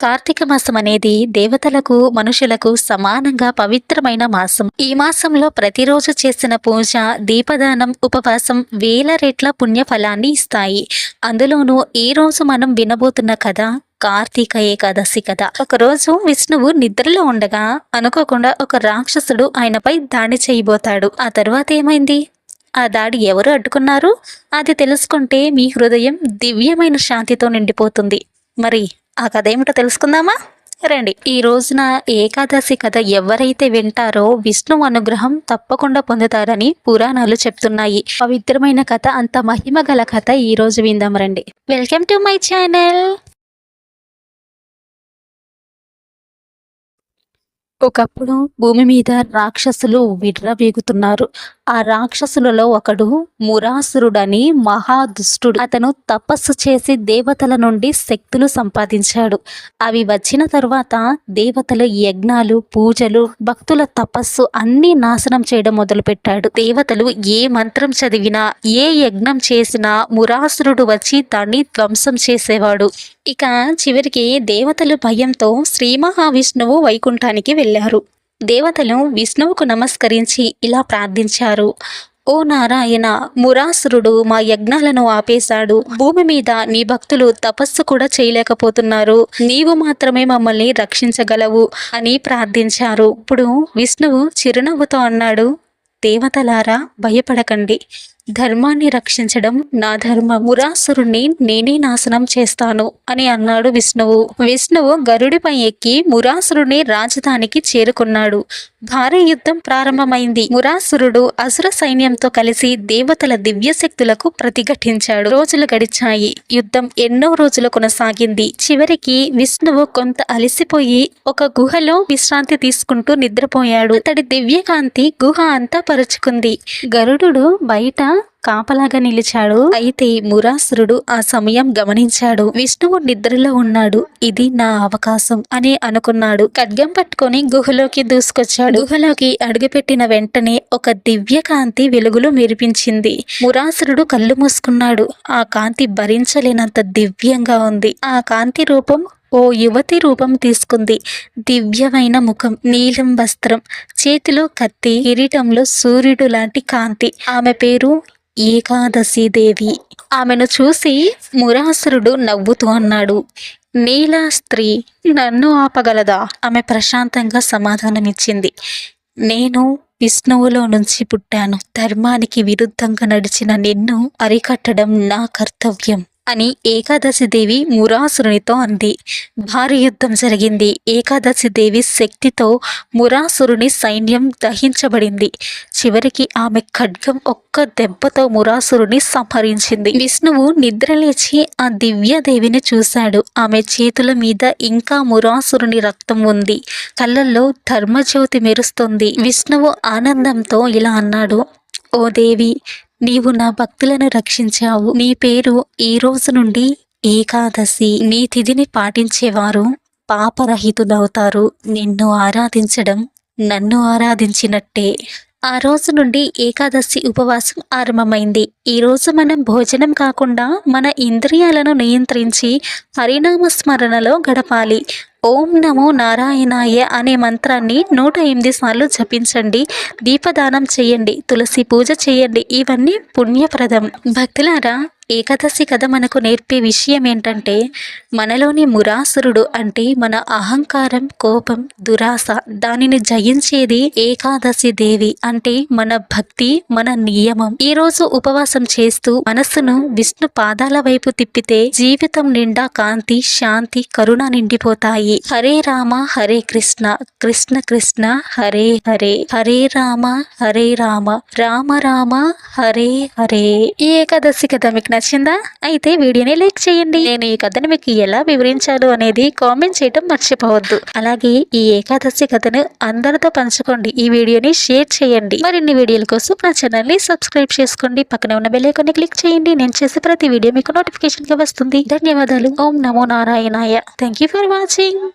కార్తీక మాసం అనేది దేవతలకు మనుషులకు సమానంగా పవిత్రమైన మాసం. ఈ మాసంలో ప్రతిరోజు చేసిన పూజ దీపదానం ఉపవాసం వేల రెట్ల పుణ్యఫలాన్ని ఇస్తాయి. అందులోనూ ఈ రోజు మనం వినబోతున్న కథ కార్తీక ఏకాదశి కథ. ఒకరోజు విష్ణువు నిద్రలో ఉండగా అనుకోకుండా ఒక రాక్షసుడు ఆయనపై దాడి చేయబోతాడు. ఆ తర్వాత ఏమైంది? ఆ దాడి ఎవరు అడ్డుకున్నారు? అది తెలుసుకుంటే మీ హృదయం దివ్యమైన శాంతితో నిండిపోతుంది. మరి ఆ కథ ఏమిటో తెలుసుకుందామా? రండి. ఈ రోజున ఏకాదశి కథ ఎవరైతే వింటారో విష్ణు అనుగ్రహం తప్పకుండా పొందుతారని పురాణాలు చెప్తున్నాయి. పవిత్రమైన కథ అంత మహిమ గల కథ ఈ రోజు విందాం రండి. వెల్కమ్ టు మై ఛానల్ ఒకప్పుడు భూమి మీద రాక్షసులు విర్రవీగుతున్నారు. ఆ రాక్షసులలో ఒకడు మురాసురుడని మహాదుష్టుడు. అతను తపస్సు చేసి దేవతల నుండి శక్తులు సంపాదించాడు. అవి వచ్చిన తర్వాత దేవతల యజ్ఞాలు పూజలు భక్తుల తపస్సు అన్నీ నాశనం చేయడం మొదలుపెట్టాడు. దేవతలు ఏ మంత్రం చదివినా ఏ యజ్ఞం చేసినా మురాసురుడు వచ్చి దాన్ని ధ్వంసం చేసేవాడు. ఇక చివరికి దేవతలు భయంతో శ్రీ మహావిష్ణువు వైకుంఠానికి వెళ్ళారు దేవతలు విష్ణువుకు నమస్కరించి ఇలా ప్రార్థించారు. ఓ నారాయణ మురాసురుడు మా యజ్ఞాలను ఆపేశాడు. భూమి మీద నీ భక్తులు తపస్సు కూడా చేయలేకపోతున్నారు. నీవు మాత్రమే మమ్మల్ని రక్షించగలవు అని ప్రార్థించారు. ఇప్పుడు విష్ణువు చిరునవ్వుతో అన్నాడు. దేవతలారా భయపడకండి. ధర్మాన్ని రక్షించడం నా ధర్మం. మురాసురుణ్ణి నేనే నాశనం చేస్తాను అని అన్నాడు విష్ణువు. విష్ణువు గరుడిపై ఎక్కి మురాసురుని రాజధానికి చేరుకున్నాడు. భారీ యుద్ధం ప్రారంభమైంది. మురాసురుడు అసుర సైన్యంతో కలిసి దేవతల దివ్య శక్తులకు ప్రతిఘటించాడు. రోజులు గడిచాయి. యుద్ధం ఎన్నో రోజులు కొనసాగింది. చివరికి విష్ణువు కొంత అలసిపోయి ఒక గుహలో విశ్రాంతి తీసుకుంటూ నిద్రపోయాడు. అతడి దివ్యకాంతి గుహ అంతా పరుచుకుంది గరుడు బయట కాపలాగా నిలిచాడు. అయితే మురాసురుడు ఆ సమయం గమనించాడు. విష్ణువు నిద్రలో ఉన్నాడు. ఇది నా అవకాశం అని అనుకున్నాడు. ఖడ్గం పట్టుకొని గుహలోకి దూసుకొచ్చాడు. గుహలోకి అడుగుపెట్టిన వెంటనే ఒక దివ్య కాంతి వెలుగులు మెరిపించింది. మురాసురుడు కళ్ళు మూసుకున్నాడు. ఆ కాంతి భరించలేనంత దివ్యంగా ఉంది. ఆ కాంతి రూపం ఓ యువతి రూపం తీసుకుంది. దివ్యమైన ముఖం నీలం వస్త్రం చేతిలో కత్తి కిరీటంలో సూర్యుడు లాంటి కాంతి. ఆమె పేరు ఏకాదశి దేవి. ఆమెను చూసి మురాసురుడు నవ్వుతూ అన్నాడు నీలా స్త్రీ నన్ను ఆపగలదా? ఆమె ప్రశాంతంగా సమాధానమిచ్చింది నేను విష్ణువులో నుంచి పుట్టాను. ధర్మానికి విరుద్ధంగా నడిచిన నిన్ను అరికట్టడం నా కర్తవ్యం. అని ఏకాదశి దేవి మురాసురునితో అంది. భారీ యుద్ధం జరిగింది. ఏకాదశి దేవి శక్తితో మురాసురుని సైన్యం దహించబడింది. చివరికి ఆమె ఖడ్గం ఒక్క దెబ్బతో మురాసురుని సంహరించింది. విష్ణువు నిద్రలేచి ఆ దివ్యదేవిని చూశాడు. ఆమె చేతుల మీద ఇంకా మురాసురుని రక్తం ఉంది. కళ్ళల్లో ధర్మజ్యోతి మెరుస్తుంది. విష్ణువు ఆనందంతో ఇలా అన్నాడు ఓ దేవి నీవు నా భక్తులను రక్షించావు. నీ పేరు ఈ రోజు నుండి ఏకాదశి. నీ తిథిని పాటించేవారు పాపరహితులవుతారు. నిన్ను ఆరాధించడం నన్ను ఆరాధించినట్టే. ఆ రోజు నుండి ఏకాదశి ఉపవాసం ఆరంభమైంది. ఈ రోజు మనం భోజనం కాకుండా మన ఇంద్రియాలను నియంత్రించి హరినామ స్మరణలో గడపాలి. ఓం నమో నారాయణాయ అనే మంత్రాన్ని నూట ఎనిమిది సార్లు జపించండి. దీపదానం చేయండి. తులసి పూజ చేయండి. ఇవన్నీ పుణ్యప్రదం. భక్తులారా ఏకాదశి కథ మనకు నేర్పే విషయం ఏంటంటే మనలోని మురాసురుడు అంటే మన అహంకారం కోపం దురాశ దానిని జయించేది ఏకాదశి దేవి అంటే మన భక్తి మన నియమం. ఈ రోజు ఉపవాసం చేస్తూ మనస్సును విష్ణు పాదాల వైపు తిప్పితే జీవితం నిండా కాంతి శాంతి కరుణ నిండిపోతాయి. హరే రామ హరే కృష్ణ కృష్ణ కృష్ణ హరే హరే. హరే రామ హరే రామ. రామ రామ హరే హరే. ఈ ఏకాదశి కథ మీకు నచ్చిందా? అయితే వీడియోని లైక్ చేయండి. నేను ఈ కథను మీకు ఎలా వివరించాను అనేది కామెంట్ చేయడం మర్చిపోవద్దు. అలాగే ఈ ఏకాదశి కథను అందరితో పంచుకోండి. ఈ వీడియోని షేర్ చేయండి. మరిన్ని వీడియోల కోసం నా ఛానల్ని సబ్స్క్రైబ్ చేసుకోండి. పక్కనే ఉన్న బెల్లైకాన్ని క్లిక్ చేయండి. నేను చేసే ప్రతి వీడియో మీకు నోటిఫికేషన్గా వస్తుంది. ధన్యవాదాలు. ఓం నమో నారాయణాయ. Thank you for watching